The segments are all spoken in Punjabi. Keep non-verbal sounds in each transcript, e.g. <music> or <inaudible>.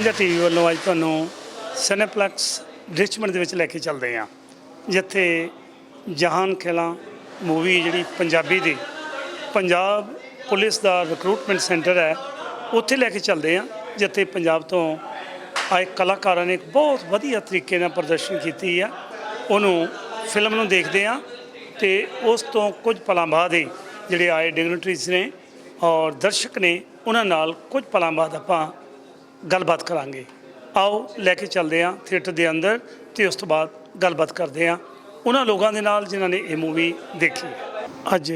ਸਾਂਝਾ ਟੀਵੀ ਵੱਲੋਂ ਅੱਜ ਤੁਹਾਨੂੰ ਸਿਨੇਪਲੈਕਸ ਰਿਚਮੰਡ ਦੇ ਵਿੱਚ ਲੈ ਕੇ ਚੱਲਦੇ ਹਾਂ। ਜਿੱਥੇ ਜਹਾਨ ਖੇਲਾਂ, ਮੂਵੀ ਜਿਹੜੀ ਪੰਜਾਬੀ ਦੀ ਪੰਜਾਬ ਪੁਲਿਸ ਦਾ ਰਿਕਰੂਟਮੈਂਟ ਸੈਂਟਰ ਹੈ, ਉੱਥੇ ਲੈ ਕੇ ਚੱਲਦੇ ਹਾਂ, ਜਿੱਥੇ ਪੰਜਾਬ ਤੋਂ ਆਏ ਕਲਾਕਾਰਾਂ ਨੇ ਇੱਕ ਬਹੁਤ ਵਧੀਆ ਤਰੀਕੇ ਨਾਲ ਪ੍ਰਦਰਸ਼ਨ ਕੀਤੀ ਆ ਉਹਨੂੰ ਫਿਲਮ ਨੂੰ ਦੇਖਦੇ ਹਾਂ ਤੇ ਉਸ ਤੋਂ ਕੁਝ ਪਲਾਂ ਬਾਅਦ ਹੀ ਜਿਹੜੇ ਆਏ ਡਿਗਨਿਟਰੀਜ਼ ਨੇ ਔਰ ਦਰਸ਼ਕ ਨੇ, ਉਹਨਾਂ ਨਾਲ ਕੁਝ ਪਲਾਂ ਬਾਅਦ ਆਪਾਂ ਗੱਲਬਾਤ ਕਰਾਂਗੇ। ਆਓ ਲੈ ਕੇ ਚੱਲਦੇ ਹਾਂ ਥੀਏਟਰ ਦੇ ਅੰਦਰ ਤੇ ਉਸ ਤੋਂ ਬਾਅਦ ਗੱਲਬਾਤ ਕਰਦੇ ਹਾਂ ਉਹਨਾਂ ਲੋਕਾਂ ਦੇ ਨਾਲ ਜਿਨ੍ਹਾਂ ਨੇ ਇਹ ਮੂਵੀ ਦੇਖੀ। ਅੱਜ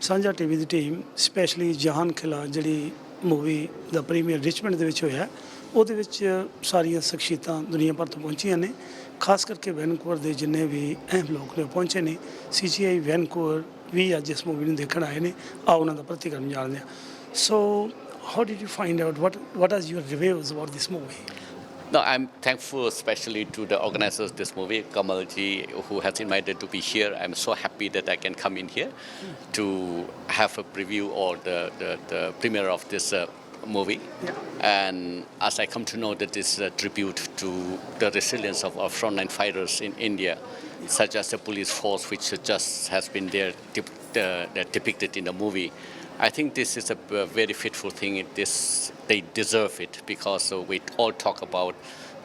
ਸਾਂਝਾ ਟੀਵੀ ਦੀ ਟੀਮ ਸਪੈਸ਼ਲੀ ਜਹਾਨ ਖਿਲਾ ਜਿਹੜੀ ਮੂਵੀ ਦਾ ਪ੍ਰੀਮੀਅਰ ਰਿਚਮੰਡ ਦੇ ਵਿੱਚ ਹੋਇਆ, ਉਹਦੇ ਵਿੱਚ ਸਾਰੀਆਂ ਸ਼ਖਸੀਅਤਾਂ ਦੁਨੀਆ ਭਰ ਤੋਂ ਪਹੁੰਚੀਆਂ ਨੇ। ਖਾਸ ਕਰਕੇ ਵੈਨਕੂਵਰ ਦੇ ਜਿੰਨੇ ਵੀ ਅਹਿਮ ਲੋਕ ਨੇ ਉਹ ਪਹੁੰਚੇ ਨੇ। ਸੀਜੀਆਈ ਵੈਨਕੂਵਰ ਵੀ ਅੱਜ ਇਸ ਮੂਵੀ ਨੂੰ ਦੇਖਣ ਆਏ ਨੇ। ਆਓ ਉਹਨਾਂ ਦਾ ਪ੍ਰਤੀਕਰਮ ਜਾਣਦੇ ਹਾਂ। ਸੋ how did you find out what what are your reviews about this movie No, I'm thankful especially to the organizers of this movie, Kamalji, who has invited to be here. I'm so happy that I can come in here to have a preview or the, the, the premiere of this uh, movie. Yeah. And as I come to know that this is a tribute to the resilience of our frontline fighters in India, such as the police force, which just has been there uh, depicted in the movie. I think this is a uh, very fitful thing. This they deserve it because uh, we all talk about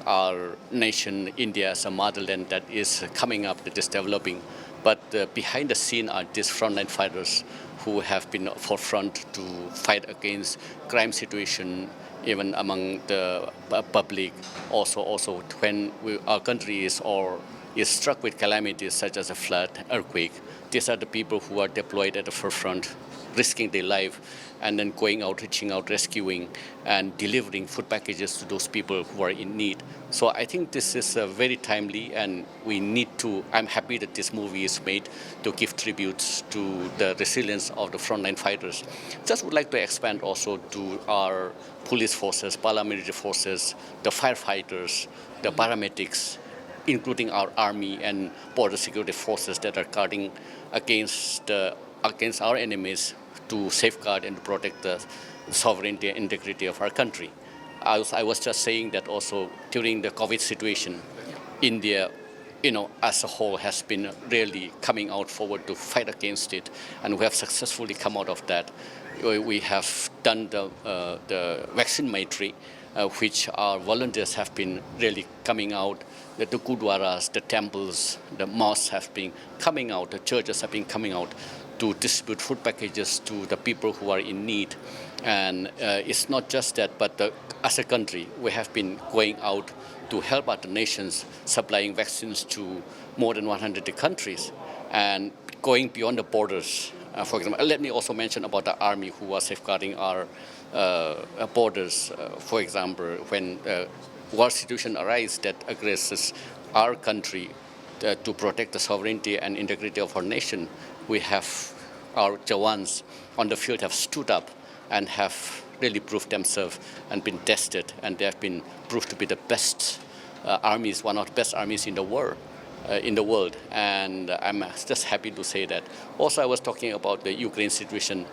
our nation, India, as a motherland that is coming up, that is developing. But uh, behind the scene are these frontline fighters who have been forefront to fight against crime situation, even among the public. Also, also when we, our country is or is struck with calamities such as a flood, earthquake, these are the people who are deployed at the forefront, risking their life, and then going out, reaching out, rescuing, and delivering food packages to those people who are in need. So I think this is uh, very timely, and we need to. I'm happy that this movie is made to give tributes to the resilience of the frontline fighters. Just would like to expand also to our police forces, paramilitary forces, the firefighters, the paramedics, including our army and border security forces that are guarding against uh, against our enemies to safeguard and protect the sovereignty and integrity of our country. I was, I was just saying that also during the COVID situation, India, you know, as a whole has been really coming out forward to fight against it, and we have successfully come out of that. We- have done the, uh, the vaccine maitri, uh, which our volunteers have been really coming out. The, the gurdwaras, the temples, the mosques have been coming out, the churches have been coming out to distribute food packages to the people who are in need. And uh, it's not just that, but the, as a country, we have been going out to help other nations supplying vaccines to more than 100 countries and going beyond the borders. Uh, for example, let me also mention about the army who are safeguarding our uh, borders. Uh, for example, when uh, war situation arises that aggresses our country uh, to protect the sovereignty and integrity of our nation, we have our Jawans on the field have stood up and have really proved themselves and been tested, and they have been proved to be the best uh, armies, one of the best armies in the world. Uh, in the world, and I'm just happy to say that. Also, I was talking about the Ukraine situation,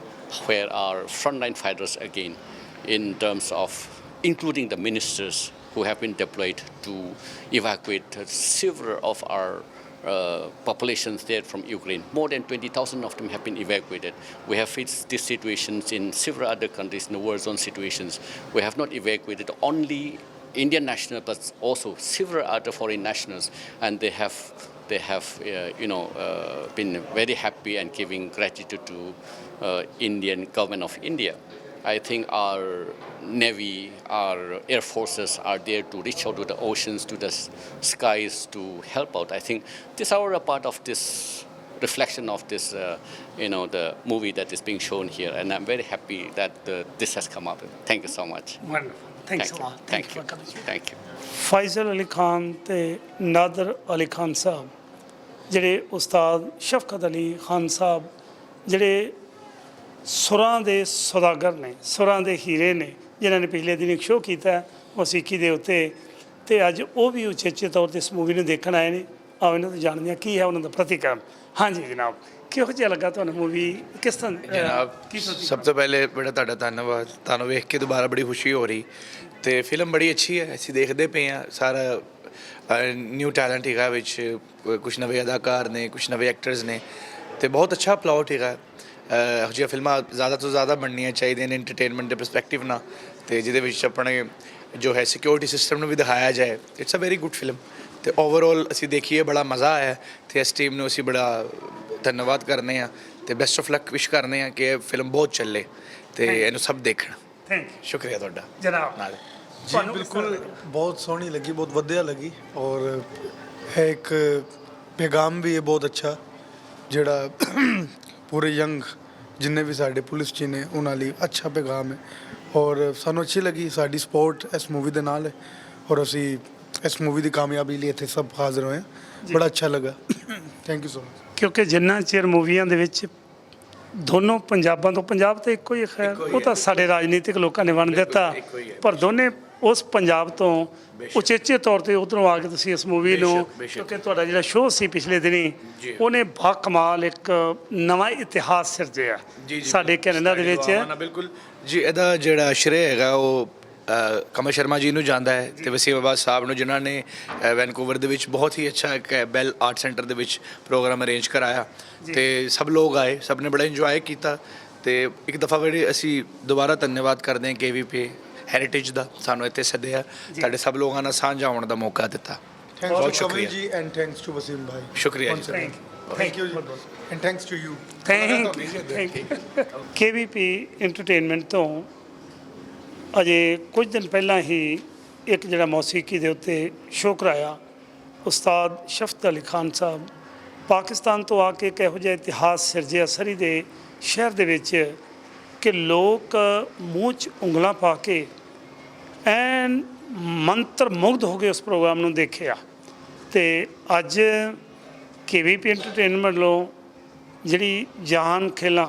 where our frontline fighters again, in terms of including the ministers who have been deployed to evacuate several of our uh, populations there from Ukraine. More than 20,000 of them have been evacuated. We have faced these situations in several other countries in the war zone situations. We have not evacuated only Indian nationals, but also several other foreign nationals, and they have they have uh, you know uh, been very happy and giving gratitude to uh, Indian government of India. I think our navy, our air forces are there to reach out to the oceans, to the s- skies, to help out. I think these are a part of this reflection of this, uh, you know, the movie that is being shown here, and I'm very happy that uh, this has come up. Thank you so much. wonderful thanks Thank a you. lot Thank for you. coming Thank you. ਫਾਇਜ਼ਲ Ali Khan ਤੇ ਨਾਦਰ ਅਲੀ ਖਾਨ ਸਾਹਿਬ ਜਿਹੜੇ ਉਸਤਾਦ ਸ਼ਫਕਤ ਅਲੀ ਖਾਨ ਸਾਹਿਬ ਜਿਹੜੇ ਸੁਰਾਂ ਦੇ ਸੌਦਾਗਰ ਨੇ ਸੁਰਾਂ ਦੇ ਹੀਰੇ ਨੇ ਜਿਨ੍ਹਾਂ ਨੇ ਪਿਛਲੇ ਦਿਨ ਇੱਕ ਸ਼ੋਅ ਕੀਤਾ ਮੌਸੀਕੀ ਦੇ ਉੱਤੇ। ਤੇ ਅੱਜ ਉਹ ਵੀ ਉਚੇਚੇ ਤੌਰ ਤੇ ਇਸ ਮੂਵੀ ਨੂੰ ਦੇਖਣ ਆਏ ਨੇ। ਆਓ ਇਹਨਾਂ ਤੋਂ ਜਾਣਦੇ ਹਾਂ ਕੀ ਹੈ ਉਹਨਾਂ ਦਾ ਪ੍ਰਤੀਕਰਮ। ਹਾਂਜੀ ਜਨਾਬ ਕਿਹੋ ਜਿਹਾ ਲੱਗਾ ਤੁਹਾਨੂੰ ਮੂਵੀ ਕਿਸ ਤਰ੍ਹਾਂ ਜਨਾਬ? ਸਭ ਤੋਂ ਪਹਿਲੇ ਬੜਾ ਤੁਹਾਡਾ ਧੰਨਵਾਦ। ਤੁਹਾਨੂੰ ਵੇਖ ਕੇ ਦੁਬਾਰਾ ਬੜੀ ਖੁਸ਼ੀ ਹੋ ਰਹੀ। ਤੇ ਫਿਲਮ ਬੜੀ ਅੱਛੀ ਹੈ ਅਸੀਂ ਦੇਖਦੇ ਪਏ ਆ ਸਾਰਾ ਨਿਊ ਟੈਲੈਂਟ ਹੈਗਾ ਵਿੱਚ। ਕੁਝ ਨਵੇਂ ਅਦਾਕਾਰ ਨੇ ਕੁਝ ਨਵੇਂ ਐਕਟਰਸ ਨੇ। ਤੇ ਬਹੁਤ ਅੱਛਾ ਪਲਾਟ ਹੈਗਾ। ਇਹੋ ਜਿਹੀਆਂ ਫਿਲਮਾਂ ਜ਼ਿਆਦਾ ਤੋਂ ਜ਼ਿਆਦਾ ਬਣਨੀਆਂ ਚਾਹੀਦੀਆਂ ਨੇ ਐਂਟਰਟੇਨਮੈਂਟ ਦੇ ਪਰਸਪੈਕਟਿਵ ਨਾਲ ਤੇ ਜਿਹਦੇ ਵਿੱਚ ਆਪਣੇ ਜੋ ਹੈ ਸਿਕਿਉਰਿਟੀ ਸਿਸਟਮ ਨੂੰ ਵੀ ਦਿਖਾਇਆ ਜਾਏ। It's a very good film ਤੇ ਓਵਰਆਲ ਅਸੀਂ ਦੇਖੀਏ ਬੜਾ ਮਜ਼ਾ ਆਇਆ ਤੇ ਇਸ ਟੀਮ ਨੂੰ ਅਸੀਂ ਬੜਾ ਧੰਨਵਾਦ ਕਰਨੇ ਆ ਤੇ ਬੈਸਟ ਆਫ ਲੱਕ ਵਿਸ਼ ਕਰਨੇ ਆ ਕਿ ਇਹ ਫਿਲਮ ਬਹੁਤ ਚੱਲੇ ਤੇ ਇਹਨੂੰ ਸਭ ਦੇਖਣ। ਥੈਂਕ ਯੂ ਸ਼ੁਕਰੀਆ ਤੁਹਾਡਾ। ਜਨਾਬ ਨਾਲ। ਜੀ ਬਿਲਕੁਲ ਬਹੁਤ ਸੋਹਣੀ ਲੱਗੀ ਬਹੁਤ ਵਧੀਆ ਲੱਗੀ ਔਰ ਹੈ ਇੱਕ ਪੈਗਾਮ ਵੀ ਹੈ ਬਹੁਤ ਅੱਛਾ ਜਿਹੜਾ ਪੂਰੇ ਯੰਗ ਜਿੰਨੇ ਵੀ ਸਾਡੇ ਪੁਲਿਸ ਚ ਨੇ ਉਹਨਾਂ ਲਈ ਅੱਛਾ ਪੈਗਾਮ ਹੈ। ਔਰ ਸਾਨੂੰ ਅੱਛੀ ਲੱਗੀ ਸਾਡੀ ਸਪੋਰਟ ਇਸ ਮੂਵੀ ਦੇ ਨਾਲ ਹੈ। ਔਰ ਅਸੀਂ ਇਸ ਮੂਵੀ ਦੀ ਕਾਮਯਾਬੀ ਲਈ ਇੱਥੇ ਸਭ ਹਾਜ਼ਰ ਹੋਏ ਹਾਂ। ਬੜਾ ਅੱਛਾ ਲੱਗਾ। ਥੈਂਕ ਯੂ ਸੋ ਮਚ ਕਿਉਂਕਿ ਜਿੰਨਾ ਚਿਰ ਮੂਵੀਆਂ ਦੇ ਵਿੱਚ ਦੋਨੋਂ ਪੰਜਾਬਾਂ ਤੋਂ ਪੰਜਾਬ ਤੇ ਇੱਕੋ ਹੀ ਖੈਰ ਉਹ ਤਾਂ। ਸਾਡੇ ਰਾਜਨੀਤਿਕ ਲੋਕਾਂ ਨੇ ਵੰਡ ਦਿੱਤਾ। ਪਰ ਦੋਨੇ ਉਸ ਪੰਜਾਬ ਤੋਂ ਉਚੇਚੇ ਤੌਰ ਤੇ ਉਧਰੋਂ ਆ ਕੇ ਤੁਸੀਂ ਇਸ ਮੂਵੀ ਨੂੰ। ਕਿਉਂਕਿ ਤੁਹਾਡਾ ਜਿਹੜਾ ਸ਼ੋਅ ਸੀ ਪਿਛਲੇ ਦਿਨੀ। ਉਹਨੇ ਬਾ ਕਮਾਲ ਇੱਕ ਨਵਾਂ ਇਤਿਹਾਸ ਸਿਰਜਿਆ ਸਾਡੇ ਕੈਨੇਡਾ ਦੇ ਵਿੱਚ। ਬਿਲਕੁਲ। ਜੀ ਇਹਦਾ ਜਿਹੜਾ ਸ਼੍ਰੇ ਹੈਗਾ ਉਹ ਕਮਲ ਸ਼ਰਮਾ ਜੀ ਨੂੰ ਜਾਂਦਾ ਹੈ ਤੇ ਵਸੀਮ ਅਬਾਦ ਸਾਹਿਬ ਨੂੰ ਜਿਨ੍ਹਾਂ ਨੇ ਵੈਨਕੂਵਰ ਦੇ ਵਿੱਚ ਬਹੁਤ ਹੀ ਅੱਛਾ ਇੱਕ ਬੈਲ ਆਰਟ ਸੈਂਟਰ ਦੇ ਵਿੱਚ ਪ੍ਰੋਗਰਾਮ ਅਰੇਂਜ ਕਰਾਇਆ। ਤੇ ਸਭ ਲੋਕ ਆਏ ਸਭ ਨੇ ਬੜਾ ਇੰਜੋਏ ਕੀਤਾ ਤੇ ਇੱਕ ਦਫਾ ਬੜੀ ਅਸੀਂ ਦੁਬਾਰਾ ਧੰਨਵਾਦ ਕਰਦੇ ਹਾਂ ਕੇਵੀਪੀ ਹੈਰੀਟੇਜ ਦਾ ਸਾਨੂੰ ਇੱਥੇ ਸੱਦਿਆ। ਸਾਡੇ ਸਭ ਲੋਕਾਂ ਨਾਲ ਸਾਂਝਾ ਹੋਣ ਦਾ ਮੌਕਾ ਦਿੱਤਾ। ਬਹੁਤ ਸ਼ੁਕਰੀਆ। ਜੀ ਐਂਡ ਥੈਂਕਸ ਟੂ ਵਸੀਮ ਭਾਈ। ਸ਼ੁਕਰੀਆ ਜੀ। Thank you and thanks to you thank you KVP entertainment ਤੋਂ ਅਜੇ ਕੁਝ ਦਿਨ ਪਹਿਲਾਂ ਹੀ ਇੱਕ ਜਿਹੜਾ ਮੌਸੀਕੀ ਦੇ ਉੱਤੇ ਸ਼ੋਅ ਕਰਾਇਆ ਉਸਤਾਦ ਸ਼ਫਤ ਅਲੀ ਖਾਨ ਸਾਹਿਬ ਪਾਕਿਸਤਾਨ ਤੋਂ ਆ ਕੇ ਇੱਕ ਇਹੋ ਜਿਹਾ ਇਤਿਹਾਸ ਸਿਰਜਿਆ ਸਰੀ ਦੇ ਸ਼ਹਿਰ ਦੇ ਵਿੱਚ ਕਿ ਲੋਕ ਮੂੰਹ 'ਚ ਉਂਗਲਾਂ ਪਾ ਕੇ ਐਨ ਮੰਤਰ ਮੁਗਧ ਹੋ ਕੇ ਉਸ ਪ੍ਰੋਗਰਾਮ ਨੂੰ ਦੇਖਿਆ ਤੇ ਅੱਜ ਕੇਵੀਪੀ ਐਂਟਰਟੇਨਮੈਂਟ ਵੱਲੋਂ ਜਿਹੜੀ ਜਹਾਨ ਖੇਲਾਂ,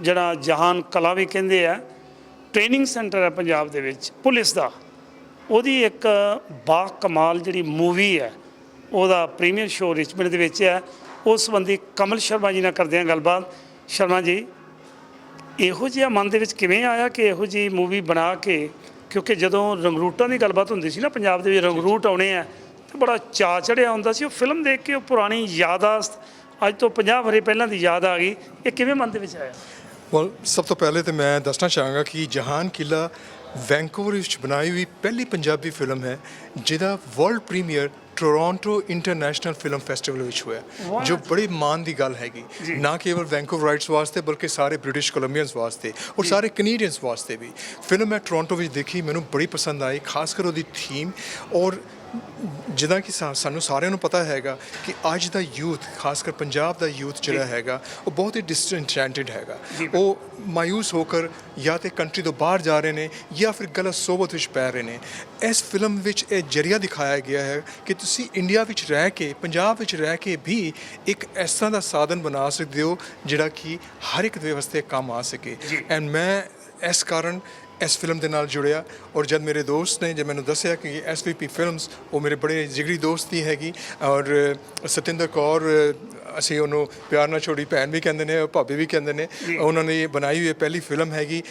ਜਿਹੜਾ ਜਹਾਨ ਕਲਾ ਵੀ ਕਹਿੰਦੇ ਆ ਟ੍ਰੇਨਿੰਗ ਸੈਂਟਰ ਹੈ ਪੰਜਾਬ ਦੇ ਵਿੱਚ, ਪੁਲਿਸ ਦਾ। ਉਹਦੀ ਇੱਕ ਬਾ ਕਮਾਲ ਜਿਹੜੀ ਮੂਵੀ ਹੈ, ਉਹਦਾ ਪ੍ਰੀਮੀਅਰ ਸ਼ੋਅ ਰਿਚਮੰਡ ਦੇ ਵਿੱਚ ਹੈ। ਉਸ ਸੰਬੰਧੀ ਕਮਲ ਸ਼ਰਮਾ ਜੀ ਨਾਲ ਕਰਦੇ ਹਾਂ ਗੱਲਬਾਤ। ਸ਼ਰਮਾ ਜੀ, ਇਹੋ ਜਿਹਾ ਮਨ ਦੇ ਵਿੱਚ ਕਿਵੇਂ ਆਇਆ ਕਿ ਇਹੋ ਜਿਹੀ ਮੂਵੀ ਬਣਾ ਕੇ ਕਿਉਂਕਿ ਜਦੋਂ ਰੰਗਰੂਟਾਂ ਦੀ ਗੱਲਬਾਤ ਹੁੰਦੀ ਸੀ ਨਾ ਪੰਜਾਬ ਦੇ ਵਿੱਚ ਰੰਗਰੂਟ ਆਉਣੇ ਆ ਤੇ ਬੜਾ ਚਾ ਚੜਿਆ ਹੁੰਦਾ ਸੀ। ਉਹ ਫਿਲਮ ਦੇਖ ਕੇ ਉਹ ਪੁਰਾਣੀ ਯਾਦਾਸ਼ਤ ਅੱਜ ਤੋਂ 50 ਵਰੇ ਪਹਿਲਾਂ ਦੀ ਯਾਦ ਆ ਗਈ। ਇਹ ਕਿਵੇਂ ਮਨ ਦੇ ਵਿੱਚ ਆਇਆ? ਵੈਲ ਸਭ ਤੋਂ ਪਹਿਲੇ ਤੇ ਮੈਂ ਦੱਸਣਾ ਚਾਹਾਂਗਾ ਕਿ ਜਹਾਨ ਕਿਲਾ ਵੈਂਕੂਵਰ ਵਿੱਚ ਬਣਾਈ ਹੋਈ ਪਹਿਲੀ ਪੰਜਾਬੀ ਫਿਲਮ ਹੈ ਜਿਹਦਾ world premiere Toronto international film festival ਵਿੱਚ ਹੋਇਆ। ਜੋ ਬੜੀ ਮਾਣ ਦੀ ਗੱਲ ਹੈਗੀ। ਨਾ ਕੇਵਲ ਵੈਂਕੂਵਰ ਰਾਈਟਸ ਵਾਸਤੇ ਬਲਕਿ ਸਾਰੇ ਬ੍ਰਿਟਿਸ਼ ਕੋਲੰਬੀਅਨਸ ਵਾਸਤੇ ਔਰ ਸਾਰੇ ਕੈਨੇਡੀਅਨਸ ਵਾਸਤੇ ਵੀ। ਫਿਲਮ ਮੈਂ ਟੋਰਾਂਟੋ ਵਿੱਚ ਦੇਖੀ ਮੈਨੂੰ ਬੜੀ ਪਸੰਦ ਆਈ ਖਾਸ ਕਰ ਉਹਦੀ ਥੀਮ ਔਰ ਜਿੱਦਾਂ ਕਿ ਸਾਨੂੰ ਸਾਰਿਆਂ ਨੂੰ ਪਤਾ ਹੈਗਾ ਕਿ ਅੱਜ ਦਾ ਯੂਥ ਖਾਸ ਕਰ ਪੰਜਾਬ ਦਾ ਯੂਥ ਜਿਹੜਾ ਹੈਗਾ ਉਹ ਬਹੁਤ ਹੀ ਡਿਸਟੈਂਟਡ ਹੈਗਾ। ਉਹ ਮਾਇੂਸ ਹੋ ਕਰ ਜਾਂ ਤੇ ਕੰਟਰੀ ਤੋਂ ਬਾਹਰ ਜਾ ਰਹੇ ਨੇ ਜਾਂ ਫਿਰ ਗਲਤ ਸੋਬਤ ਵਿੱਚ ਪੈ ਰਹੇ ਨੇ। ਇਸ ਫਿਲਮ ਵਿੱਚ ਇਹ ਜਰੀਆ ਦਿਖਾਇਆ ਗਿਆ ਹੈ ਕਿ ਤੁਸੀਂ ਇੰਡੀਆ ਵਿੱਚ ਰਹਿ ਕੇ ਪੰਜਾਬ ਵਿੱਚ ਰਹਿ ਕੇ ਵੀ ਇੱਕ ਇਸ ਤਰ੍ਹਾਂ ਦਾ ਸਾਧਨ ਬਣਾ ਸਕਦੇ ਹੋ ਜਿਹੜਾ ਕਿ ਹਰ ਇੱਕ ਦੇ ਵਾਸਤੇ ਕੰਮ ਆ ਸਕੇ। ਐਂਡ ਮੈਂ ਇਸ ਕਾਰਨ ਇਸ ਫਿਲਮ ਦੇ ਨਾਲ ਜੁੜਿਆ ਔਰ ਜਦ ਮੇਰੇ ਦੋਸਤ ਨੇ ਜਦ ਮੈਨੂੰ ਦੱਸਿਆ ਕਿ ਐਸਵੀਪੀ ਫਿਲਮਸ ਉਹ ਮੇਰੇ ਬੜੇ ਜਿਗਰੀ ਦੋਸਤ ਹੀ ਹੈਗੀ ਔਰ ਸਤਿੰਦਰ ਕੌਰ ਅਸੀਂ ਉਹਨੂੰ ਪਿਆਰ ਨਾਲ ਛੋਟੀ ਭੈਣ ਵੀ ਕਹਿੰਦੇ ਨੇ ਭਾਬੀ ਵੀ ਕਹਿੰਦੇ ਨੇ ਉਹਨਾਂ ਨੇ ਬਣਾਈ ਹੋਈ ਪਹਿਲੀ ਫਿਲਮ ਹੈਗੀ।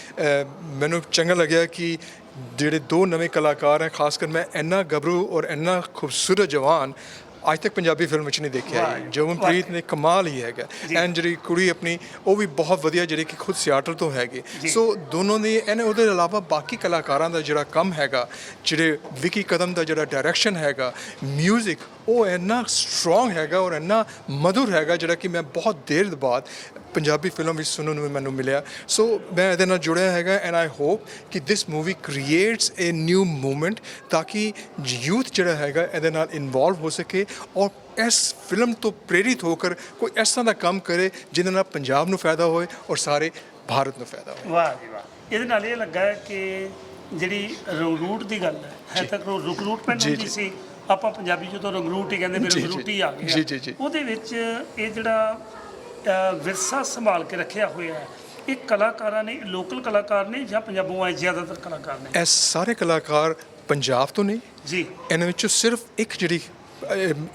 ਮੈਨੂੰ ਚੰਗਾ ਲੱਗਿਆ ਕਿ ਜਿਹੜੇ ਦੋ ਨਵੇਂ ਕਲਾਕਾਰ ਹੈ ਖਾਸ ਕਰ ਮੈਂ ਇੰਨਾ ਗੱਭਰੂ ਔਰ ਇੰਨਾ ਖੂਬਸੂਰਤ ਜਵਾਨ ਅੱਜ ਤੱਕ ਪੰਜਾਬੀ ਫਿਲਮ ਵਿੱਚ ਨਹੀਂ ਦੇਖਿਆ ਜੋਗਨਪ੍ਰੀਤ ਨੇ ਕਮਾਲ ਹੀ ਹੈਗਾ। ਐਂਡ ਜਿਹੜੀ ਕੁੜੀ ਆਪਣੀ ਉਹ ਵੀ ਬਹੁਤ ਵਧੀਆ ਜਿਹੜੀ ਕਿ ਖੁਦ ਸਿਆਟਲ ਤੋਂ ਹੈਗੇ। ਸੋ ਦੋਨੋਂ ਦੇ ਇਹਨੇ ਉਹਦੇ ਇਲਾਵਾ ਬਾਕੀ ਕਲਾਕਾਰਾਂ ਦਾ ਜਿਹੜਾ ਕੰਮ ਹੈਗਾ ਜਿਹੜੇ ਵਿਕੀ ਕਦਮ ਦਾ ਜਿਹੜਾ ਡਾਇਰੈਕਸ਼ਨ ਹੈਗਾ 뮤직 ਉਹ ਇੰਨਾ ਸਟਰੋਂਗ ਹੈਗਾ ਔਰ ਇੰਨਾ ਮਧੁਰ ਹੈਗਾ ਜਿਹੜਾ ਕਿ ਮੈਂ ਬਹੁਤ ਦੇਰ ਬਾਅਦ ਪੰਜਾਬੀ ਫਿਲਮ ਵਿੱਚ ਸੁਣਨ ਨੂੰ ਮੈਨੂੰ ਮਿਲਿਆ ਸੋ ਮੈਂ ਇਹਦੇ ਨਾਲ ਜੁੜਿਆ ਹੈਗਾ ਐਂਡ ਆਈ ਹੋਪ ਕਿ this movie creates a new movement ਤਾਂ ਕਿ ਯੂਥ ਜਿਹੜਾ ਹੈਗਾ ਇਹਦੇ ਨਾਲ ਇਨਵੋਲਵ ਹੋ ਸਕੇ ਔਰ ਇਸ ਫਿਲਮ ਤੋਂ ਪ੍ਰੇਰਿਤ ਹੋ ਕਰ ਕੋਈ ਇਸ ਤਰ੍ਹਾਂ ਦਾ ਕੰਮ ਕਰੇ ਜਿਹਦੇ ਨਾਲ ਪੰਜਾਬ ਨੂੰ ਫਾਇਦਾ ਹੋਏ ਔਰ ਸਾਰੇ ਭਾਰਤ ਨੂੰ ਫਾਇਦਾ ਹੋਏ ਵਾਹ ਜੀ ਵਾਹ ਇਹਦੇ ਨਾਲ ਇਹ ਲੱਗਾ ਕਿ ਜਿਹੜੀ ਰੰਗਰੂਟ ਦੀ ਗੱਲ ਹੈ ਹੈ ਤੱਕ ਰੁਕਰੂਟ ਪੈਨ ਜੀ, ਹੁੰਦੀ। ਸੀ ਆਪਾਂ ਪੰਜਾਬੀ ਜਦੋਂ ਰੰਗਰੂਟ ਹੀ ਕਹਿੰਦੇ ਜੀ। ਰੰਗਰੂਟੀ ਆ ਗਿਆ ਜੀ, ਜੀ, ਜੀ। ਉਹਦੇ ਵਿੱਚ ਇਹ ਜਿਹੜਾ ਵਿਰਸਾ ਸੰਭਾਲ ਕੇ ਰੱਖਿਆ ਹੋਇਆ ਹੈ। ਇਹ ਕਲਾਕਾਰਾਂ ਨੇ ਲੋਕਲ ਕਲਾਕਾਰ ਨੇ ਜਾਂ ਪੰਜਾਬੋਂ ਆਏ ਜ਼ਿਆਦਾਤਰ ਕਲਾਕਾਰ ਨੇ? ਇਹ ਸਾਰੇ ਕਲਾਕਾਰ ਪੰਜਾਬ ਤੋਂ ਨੇ। ਜੀ। ਇਹਨਾਂ ਵਿੱਚੋਂ ਸਿਰਫ ਇੱਕ ਜਿਹੜੀ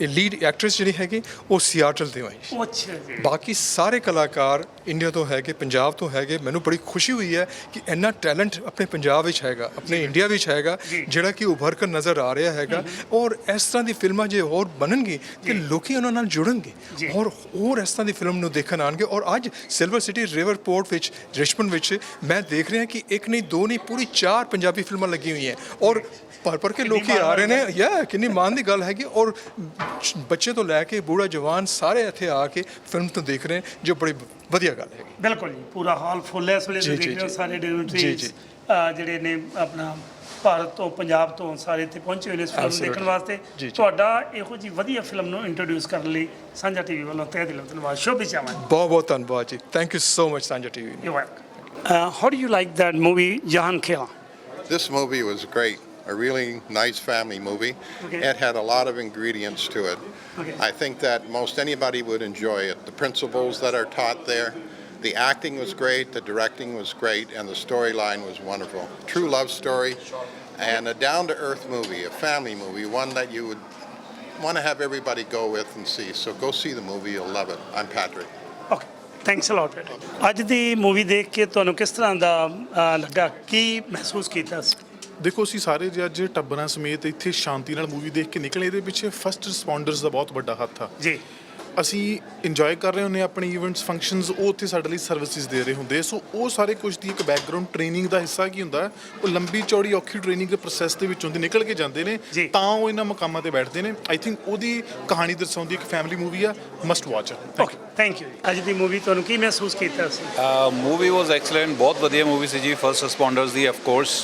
ਲੀਡ ਐਕਟਰੈਸ ਜਿਹੜੀ ਹੈਗੀ ਉਹ ਸਿਆਟਲ ਤੋਂ ਆਈ ਅੱਛਾ ਜੀ। ਬਾਕੀ ਸਾਰੇ ਕਲਾਕਾਰ ਇੰਡੀਆ ਤੋਂ ਹੈਗੇ ਪੰਜਾਬ ਤੋਂ ਹੈਗੇ ਮੈਨੂੰ ਬੜੀ ਖੁਸ਼ੀ ਹੋਈ ਹੈ ਕਿ ਇੰਨਾ ਟੈਲੈਂਟ ਆਪਣੇ ਪੰਜਾਬ ਵਿੱਚ ਹੈਗਾ ਆਪਣੇ ਇੰਡੀਆ ਵਿੱਚ ਹੈਗਾ ਜਿਹੜਾ ਕਿ ਉਭਰ ਕੇ ਨਜ਼ਰ ਆ ਰਿਹਾ ਹੈਗਾ ਔਰ ਇਸ ਤਰ੍ਹਾਂ ਦੀ ਫਿਲਮਾਂ ਜੇ ਹੋਰ ਬਣਨਗੀ ਕਿ ਲੋਕੀ ਉਹਨਾਂ ਨਾਲ ਜੁੜਨਗੇ। ਔਰ ਹੋਰ ਇਸ ਤਰ੍ਹਾਂ ਦੀ ਫਿਲਮ ਨੂੰ ਦੇਖਣ ਆਣਗੇ ਔਰ ਅੱਜ ਸਿਲਵਰ ਸਿਟੀ ਰਿਵਰ ਪੋਰਟ ਵਿੱਚ ਰਿਚਮੰਡ ਵਿੱਚ ਮੈਂ ਦੇਖ ਰਿਹਾ ਕਿ ਇੱਕ ਨਹੀਂ ਦੋ ਨਹੀਂ ਪੂਰੀ ਚਾਰ ਪੰਜਾਬੀ ਫਿਲਮਾਂ ਲੱਗੀ ਹੋਈਆਂ ਔਰ ਭਰ ਭਰ ਕੇ ਲੋਕੀ ਆ ਰਹੇ ਨੇ। ਯਾ ਕਿੰਨੀ ਮਾਣ ਦੀ ਗੱਲ ਹੈਗੀ ਔਰ ਬੱਚੇ ਤੋਂ ਲੈ ਕੇ ਬੂੜਾ ਜਵਾਨ ਸਾਰੇ ਇੱਥੇ ਆ ਕੇ ਫਿਲਮ ਤੋਂ ਦੇਖ ਰਹੇ ਜੋ ਬੜੀ ਵਧੀਆ ਗੱਲ ਹੈਗੀ ਬਿਲਕੁਲ ਜੀ ਪੂਰਾ ਹਾਲ ਫੁੱਲ ਹੈ ਇਸ ਵੇਲੇ ਤੁਸੀਂ ਜੀ, ਦੇਖ ਰਹੇ ਹੋ ਜੀ। ਸਾਰੇ ਜੀ, ਡਿਗਨਿਟਰੀਜ਼ ਜੀ। ਜਿਹੜੇ ਨੇ ਆਪਣਾ ਭਾਰਤ ਤੋਂ ਪੰਜਾਬ ਤੋਂ ਸਾਰੇ ਇੱਥੇ ਪਹੁੰਚੇ ਹੋਏ ਨੇ ਇਸ ਫਿਲਮ Absolutely. ਦੇਖਣ ਵਾਸਤੇ ਜੀ, ਜੀ। ਤੁਹਾਡਾ ਇਹੋ ਜੀ ਵਧੀਆ ਫਿਲਮ ਨੂੰ ਇੰਟਰੋਡਿਊਸ ਕਰਨ ਲਈ ਸਾਂਝਾ ਟੀਵੀ ਵੱਲੋਂ ਤਹਿ ਦਿਲੋਂ ਧੰਨਵਾਦ ਸ਼ੁਭ ਚਾਹਾਂ ਬਹੁਤ ਬਹੁਤ ਧੰਨਵਾਦ ਜੀ thank you so much Sanjha TV you welcome how do you like that movie Jahan Khela This movie was great. A really nice family movie. Okay. It had a lot of ingredients to it. Okay. I think that most anybody would enjoy it. The principles that are taught there, the acting was great, the directing was great, and the storyline was wonderful. True love story, and a down-to-earth movie, a family movie, one that you would want to have everybody go with and see. So go see the movie. You'll love it. I'm Patrick. Okay thanks a lot ਅੱਜ ਦੀ ਮੂਵੀ ਦੇਖ ਕੇ ਤੁਹਾਨੂੰ ਕਿਸ ਤਰ੍ਹਾਂ ਦਾ ਅਹ, ਲੱਗਾ ਕੀ ਮਹਿਸੂਸ ਕੀਤਾ ਸੀ ਦੇਖੋ ਅਸੀਂ ਸਾਰੇ ਜੇ ਅੱਜ ਟੱਬਰਾਂ ਸਮੇਤ ਇੱਥੇ ਸ਼ਾਂਤੀ ਨਾਲ ਮੂਵੀ ਦੇਖ ਕੇ ਨਿਕਲੇ, ਇਹਦੇ ਪਿੱਛੇ ਫਸਟ ਰਿਸਪੌਂਡਰਸ ਦਾ ਬਹੁਤ ਵੱਡਾ ਹੱਥ ਆ। ਜੀ। ਅਸੀਂ ਇੰਜੋਏ ਕਰ ਰਹੇ ਹੁੰਦੇ ਹਾਂ ਆਪਣੇ ਇਵੈਂਟਸ ਫੰਕਸ਼ਨਸ ਉਹ ਉੱਥੇ ਸਾਡੇ ਲਈ ਸਰਵਿਸਿਜ਼ ਦੇ ਰਹੇ ਹੁੰਦੇ। ਸੋ ਉਹ ਸਾਰੇ ਕੁਝ ਦੀ ਇੱਕ ਬੈਕਗ੍ਰਾਉਂਡ ਟ੍ਰੇਨਿੰਗ ਦਾ ਹਿੱਸਾ ਕੀ ਹੁੰਦਾ ਉਹ ਲੰਬੀ ਚੌੜੀ ਔਖੀ ਟ੍ਰੇਨਿੰਗ ਦੇ ਪ੍ਰੋਸੈਸ ਦੇ ਵਿੱਚੋਂ ਦੀ ਨਿਕਲ ਕੇ ਜਾਂਦੇ ਨੇ। ਜੀ। ਤਾਂ ਉਹ ਇਹਨਾਂ ਮਕਾਮਾਂ ਤੇ ਬੈਠਦੇ ਨੇ। ਆਈ ਥਿੰਕ ਉਹਦੀ ਕਹਾਣੀ ਦਰਸਾਉਂਦੀ ਇੱਕ ਫੈਮਿਲੀ ਮੂਵੀ ਆ must watch okay thank you ਅੱਜ ਦੀ ਮੂਵੀ ਤੁਹਾਨੂੰ ਕੀ ਮਹਿਸੂਸ ਕੀਤਾ ਸੀ? ਮੂਵੀ ਵਾਸ ਐਕਸਲੈਂਟ ਬਹੁਤ ਵਧੀਆ ਮੂਵੀ ਸੀ ਜੀ ਫਰਸਟ ਰਿਸਪੌਂਡਰਸ ਦੀ ਆਫ ਕੋਰਸ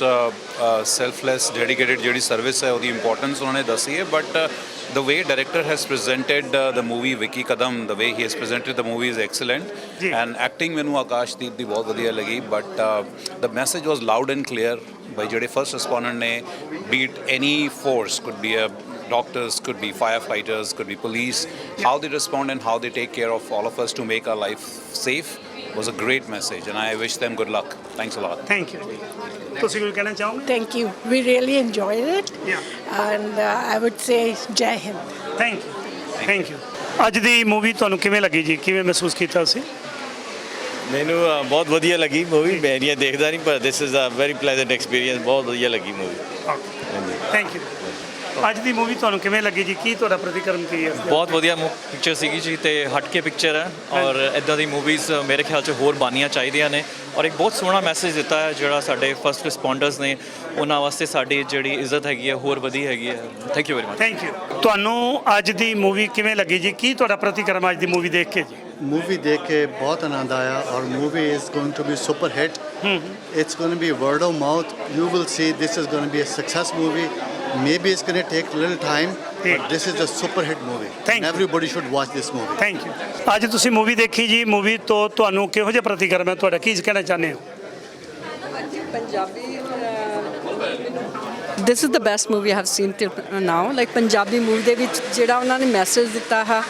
ਸੈਲਫਲੈਸ ਡੈਡੀਕੇਟਿਡ ਜਿਹੜੀ ਸਰਵਿਸ ਹੈ ਉਹਦੀ ਇੰਪੋਰਟੈਂਸ ਉਹਨਾਂ ਨੇ ਦੱਸੀ ਹੈ but the way director has presented uh, the movie Vicky Kadam the way he has presented the movie is excellent ਜੀ। and acting ਮੈਨੂੰ ਆਕਾਸ਼ਦੀਪ ਦੀ ਬਹੁਤ ਵਧੀਆ ਲੱਗੀ but uh, the message was loud and clear by ਜਿਹੜੇ ਫਰਸਟ ਰਿਸਪੌਂਡੈਂਟ ਨੇ beat any force could be a doctors could be firefighters could be police how they respond and how they take care of all of us to make our life safe was a great message and I wish them good luck thanks a lot thank you ਤੁਸੀਂ ਕੁਝ ਕਹਿਣਾ ਚਾਹੋਗੇ? Thank you. We really enjoyed it. Yeah. And uh, I would say Jai Hind. Thank you thank you ਅੱਜ ਦੀ ਮੂਵੀ ਤੁਹਾਨੂੰ ਕਿਵੇਂ ਲੱਗੀ ਜੀ? ਕਿਵੇਂ ਮਹਿਸੂਸ ਕੀਤਾ ਸੀ ਮੈਨੂੰ ਅ, ਬਹੁਤ ਵਧੀਆ ਲੱਗੀ ਮੂਵੀ ਮੈਂ ਇੰਨੀਆਂ ਦੇਖਦਾ ਨਹੀਂ ਪਰ this is a very pleasant experience ਬਹੁਤ ਵਧੀਆ ਲੱਗੀ ਮੂਵੀ ਥੈਂਕ ਯੂ ਅੱਜ ਦੀ ਮੂਵੀ ਤੁਹਾਨੂੰ ਕਿਵੇਂ ਲੱਗੀ ਜੀ ਕੀ ਤੁਹਾਡਾ ਪ੍ਰਤੀਕਰਮ ਕੀ ਹੈ ਬਹੁਤ ਵਧੀਆ ਪਿਕਚਰ ਸੀਗੀ ਜੀ ਤੇ ਹਟ ਕੇ ਪਿਕਚਰ ਹੈ ਔਰ ਇਦਾਂ ਦੀ ਮੂਵੀਜ਼ ਮੇਰੇ ਖਿਆਲ 'ਚ ਹੋਰ ਬਾਨੀਆਂ ਚਾਹੀਦੀਆਂ ਨੇ ਔਰ ਇੱਕ ਬਹੁਤ ਸੋਹਣਾ ਮੈਸੇਜ ਦਿੱਤਾ ਹੈ ਜਿਹੜਾ ਸਾਡੇ ਫਰਸਟ ਰਿਸਪੌਂਡਰਸ ਨੇ ਉਹਨਾਂ ਵਾਸਤੇ ਸਾਡੀ ਜਿਹੜੀ ਇੱਜ਼ਤ ਹੈਗੀ ਹੈ ਹੋਰ ਵਧੀ ਹੈਗੀ ਹੈ thank you very much thank you ਤੁਹਾਨੂੰ ਅੱਜ ਦੀ ਮੂਵੀ ਕਿਵੇਂ ਲੱਗੀ ਜੀ ਕੀ ਤੁਹਾਡਾ ਪ੍ਰਤੀਕਰਮ ਅੱਜ ਦੀ ਮੂਵੀ ਦੇਖ ਕੇ ਜੀ मूवी देख के बहुत आनंद आया और movie is going to be super hit it's going to be word of mouth you will see this is going to be a success movie maybe it's going to take a little time but this is a super hit movie. Thank you. everybody should watch this movie. Thank you ਅੱਜ ਤੁਸੀਂ ਮੂਵੀ ਦੇਖੀ ਜੀ? ਮੂਵੀ ਤੋਂ ਤੁਹਾਨੂੰ ਕਿਹੋ ਜਿਹਾ ਪ੍ਰਤੀਕਰਮ ਹੈ? ਤੁਹਾਡਾ ਕੀ ਕਹਿਣਾ ਚਾਹੁੰਦੇ ਹੋ? This is the best movie I have seen till now like Punjabi movie ਦੇ ਵਿੱਚ ਜਿਹੜਾ ਉਹਨਾਂ ਨੇ ਮੈਸੇਜ ਦਿੱਤਾ ਹੈ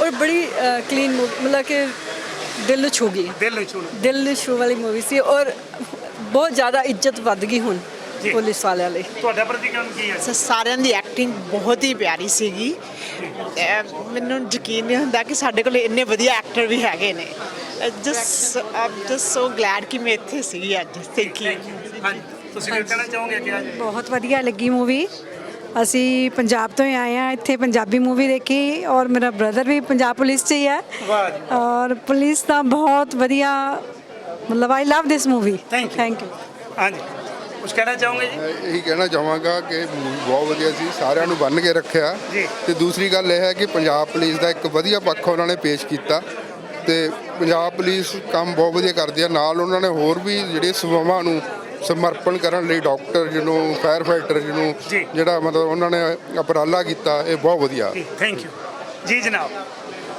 ਔਰ ਬੜੀ ਕਲੀਨ ਮਤਲਬ ਕਿ ਦਿਲ ਨੂੰ ਛੂ ਗਈ। ਦਿਲ ਨੂੰ ਛੂਣਾ ਦਿਲ ਨੂੰ ਛੂ ਵਾਲੀ ਮੂਵੀ ਸੀ ਔਰ ਬਹੁਤ ਜ਼ਿਆਦਾ ਇੱਜ਼ਤ ਵੱਧ ਗਈ ਹੁਣ। ਪੁਲਿਸ ਵਾਲਿਆਂ ਲਈ। ਤੁਹਾਡਾ ਪ੍ਰਤੀਕਰਮ ਕੀ ਹੈ? ਸ- ਸਾਰਿਆਂ ਦੀ ਐਕਟਿੰਗ ਬਹੁਤ ਹੀ ਪਿਆਰੀ ਸੀਗੀ। ਅਹ ਮੈਨੂੰ ਯਕੀਨ ਨਹੀਂ ਹੁੰਦਾ ਕਿ ਸਾਡੇ ਕੋਲ ਇੰਨੇ ਵਧੀਆ ਐਕਟਰ ਵੀ ਹੈਗੇ ਨੇ। ਜਸਟ ਆਮ ਜਸਟ ਸੋ ਗਲੈਡ ਕਿ ਮੈਂ ਇੱਥੇ ਸੀਗੀ ਅੱਜ। ਥੈਂਕ ਯੂ ਹਾਂਜੀ। ਤੁਸੀਂ ਕੀ ਕਹਿਣਾ ਚਾਹੋਗੇ ਕਿ ਅੱਜ? ਬਹੁਤ ਵਧੀਆ ਲੱਗੀ ਮੂਵੀ ਅਸੀਂ ਪੰਜਾਬ ਤੋਂ ਹੀ ਆਏ ਆ ਇੱਥੇ ਪੰਜਾਬੀ ਮੂਵੀ ਦੇਖੀ ਔਰ ਮੇਰਾ ਬ੍ਰਦਰ ਵੀ ਪੰਜਾਬ ਪੁਲਿਸ 'ਚ ਹੀ ਹੈ। ਵਾਹ ਜੀ। ਔਰ ਪੁਲਿਸ ਤਾਂ ਬਹੁਤ ਵਧੀਆ ਮਤਲਬ I love this movie Thank you. Thank you ਹਾਂਜੀ। ਕੁਝ ਕਹਿਣਾ ਚਾਹੋਗੇ ਜੀ ਇਹੀ ਕਹਿਣਾ ਚਾਹਾਂਗਾ ਕਿ movie ਬਹੁਤ ਵਧੀਆ ਸੀ ਸਾਰਿਆਂ ਨੂੰ ਬੰਨ ਕੇ ਰੱਖਿਆ ਜੀ। ਤੇ ਦੂਸਰੀ ਗੱਲ ਇਹ ਹੈ ਕਿ ਪੰਜਾਬ ਪੁਲਿਸ ਦਾ ਇੱਕ ਵਧੀਆ ਪੱਖ ਉਹਨਾਂ ਨੇ ਪੇਸ਼ ਕੀਤਾ ਤੇ ਪੰਜਾਬ ਪੁਲਿਸ ਕੰਮ ਬਹੁਤ ਵਧੀਆ ਕਰਦੀ ਆ ਨਾਲ ਉਹਨਾਂ ਨੇ ਹੋਰ ਵੀ ਜਿਹੜੇ ਸੇਵਾਵਾਂ ਨੂੰ ਸਮਰਪਣ ਕਰਨ ਲਈ ਡਾਕਟਰ ਜਿਹਨੂੰ ਫਾਇਰ ਫਾਈਟਰ ਜਿਹਨੂੰ ਜੀ। ਜਿਹੜਾ ਮਤਲਬ ਉਹਨਾਂ ਨੇ ਉਪਰਾਲਾ ਕੀਤਾ ਇਹ ਬਹੁਤ ਵਧੀਆ ਥੈਂਕ ਯੂ ਜੀ ਜਨਾਬ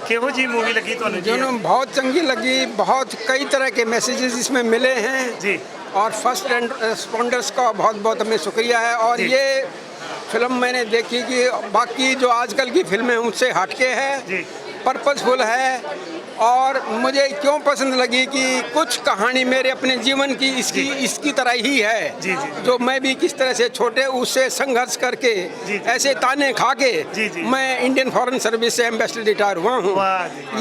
ਕਿਹੋ ਜੀ ਮੂਵੀ ਲੱਗੀ ਤੁਹਾਨੂੰ ਜੀ दोनों बहुत चंगी लगी बहुत कई तरह के मैसेजेस इसमें मिले हैं जी और फ़र्स्ट रेस्पॉन्डर्स का बहुत बहुत हमें शुक्रिया है। और ये फ़िल्म मैंने देखी कि बाकी जो आजकल की फ़िल्में उनसे हटके हैं। पर्पज़फुल पर्पसफुल है और मुझे क्यों पसंद लगी कि कुछ कहानी मेरे अपने जीवन की इसकी इसकी तरह ही है। जी, जी, जो। तो मैं भी किस तरह से छोटे उससे संघर्ष करके जी, जी, ऐसे ताने खा के जी, जी, मैं इंडियन फॉरेन सर्विस से एम्बेसडर रिटायर हुआ हूँ।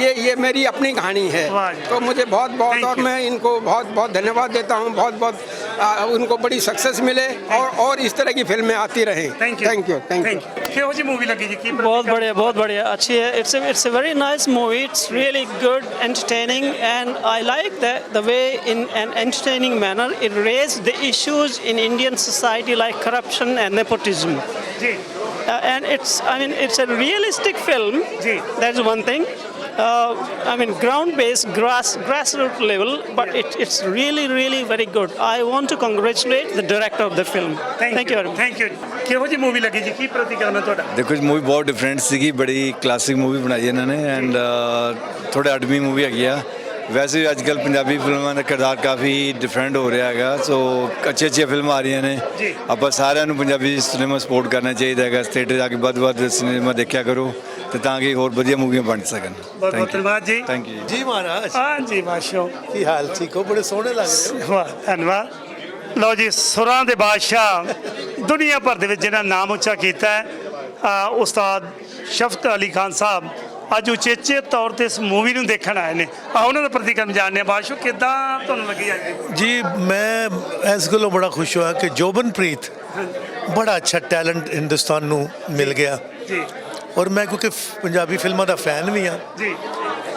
ये ये मेरी अपनी कहानी है। तो मुझे बहुत बहुत और मैं इनको बहुत बहुत धन्यवाद देता हूँ। बहुत बहुत आ, उनको बड़ी सक्सेस मिले और और इस तरह की फ़िल्में आती रहे। Thank you thank you movie लगी बहुत बढ़िया बहुत बढ़िया। अच्छी है। It's it's very nice movie it's really good, entertaining, and I like the, the way, in an entertaining manner, it raised the issues in Indian society like corruption and nepotism. Uh, and it's, I mean, it's a realistic film. That's one thing. Uh, I mean ground-based grass grassroots level, but it, it's really really very good. I want to congratulate the director of the film. Thank Thank you very much. Thank you ਕਿਹੋ ਜਿਹੀ ਮੂਵੀ ਲੱਗੀ ਜੀ ਕੀ ਪ੍ਰਤੀਕਰਮ ਹੈ ਤੁਹਾਡਾ ਦੇਖੋ ਜੀ ਮੂਵੀ ਬਹੁਤ ਡਿਫਰੈਂਟ ਸੀਗੀ ਬੜੀ ਕਲਾਸਿਕ ਮੂਵੀ ਬਣਾਈ ਇਹਨਾਂ ਨੇ ਐਂਡ ਥੋੜੇ ਅਡਮੀ ਮੂਵੀ ਹੈਗੀ ਆ ਵੈਸੇ ਵੀ ਅੱਜ ਕੱਲ ਪੰਜਾਬੀ ਫਿਲਮਾਂ ਦਾ ਕਿਰਦਾਰ ਕਾਫੀ ਡਿਫਰੈਂਟ ਹੋ ਰਿਹਾ ਹੈਗਾ ਸੋ ਅੱਛੀ ਅੱਛੀਆਂ ਫਿਲਮਾਂ ਆ ਰਹੀਆਂ ਨੇ। ਆਪਾਂ ਸਾਰਿਆਂ ਨੂੰ ਪੰਜਾਬੀ ਸਿਨੇਮਾ ਸਪੋਰਟ ਕਰਨਾ ਚਾਹੀਦਾ ਹੈਗਾ ਥੀਏਟਰ ਜਾ ਕੇ ਵੱਧ ਵੱਧ ਸਿਨੇਮਾ ਦੇਖਿਆ ਕਰੋ ਤੇ ਤਾਂ ਕਿ ਹੋਰ ਵਧੀਆ ਮੂਵੀਆਂ ਬਣ ਸਕਣ। ਬਹੁਤ ਬਹੁਤ ਧੰਨਵਾਦ ਜੀ। ਥੈਂਕ ਯੂ ਜੀ ਮਹਾਰਾਜ। ਹਾਂ ਜੀ ਬਾਦਸ਼ਾਹ ਕੀ ਹਾਲ ਠੀਕ ਹੋ? ਬੜੇ ਸੋਹਣੇ ਲੱਗ ਰਹੇ ਹੋ। ਵਾਹ ਧੰਨਵਾਦ। ਲਓ ਜੀ ਸੁਰਾਂ ਦੇ ਬਾਦਸ਼ਾਹ ਦੁਨੀਆ ਭਰ ਦੇ ਵਿੱਚ ਜਿਹਨਾਂ ਨਾਮ ਉੱਚਾ ਕੀਤਾ ਹੈ ਉਸਤਾਦ ਸ਼ਫਕਤ ਅਲੀ ਖਾਨ ਸਾਹਿਬ ਅੱਜ ਉਚੇਚੇ ਤੌਰ ਤੇ ਇਸ ਮੂਵੀ ਨੂੰ ਦੇਖਣ ਆਏ ਨੇ। ਆ ਉਹਨਾਂ ਦਾ ਪ੍ਰਤੀਕਰਮ ਜਾਣਦੇ ਆ ਬਾਦਸ਼ਾਹ ਕਿਦਾਂ ਤੁਹਾਨੂੰ ਲੱਗੀ ਅੱਜ? ਜੀ ਮੈਂ ਇਸ ਗੱਲੋਂ ਬੜਾ ਖੁਸ਼ ਹੋਇਆ ਕਿ ਜੋਬਨਪ੍ਰੀਤ ਬੜਾ ਅੱਛਾ ਟੈਲੈਂਟ ਹਿੰਦੁਸਤਾਨ ਨੂੰ ਮਿਲ ਗਿਆ। ਜੀ। ਔਰ ਮੈਂ ਕਿਉਂਕਿ ਪੰਜਾਬੀ ਫਿਲਮਾਂ ਦਾ ਫੈਨ ਵੀ ਹਾਂ। ਜੀ।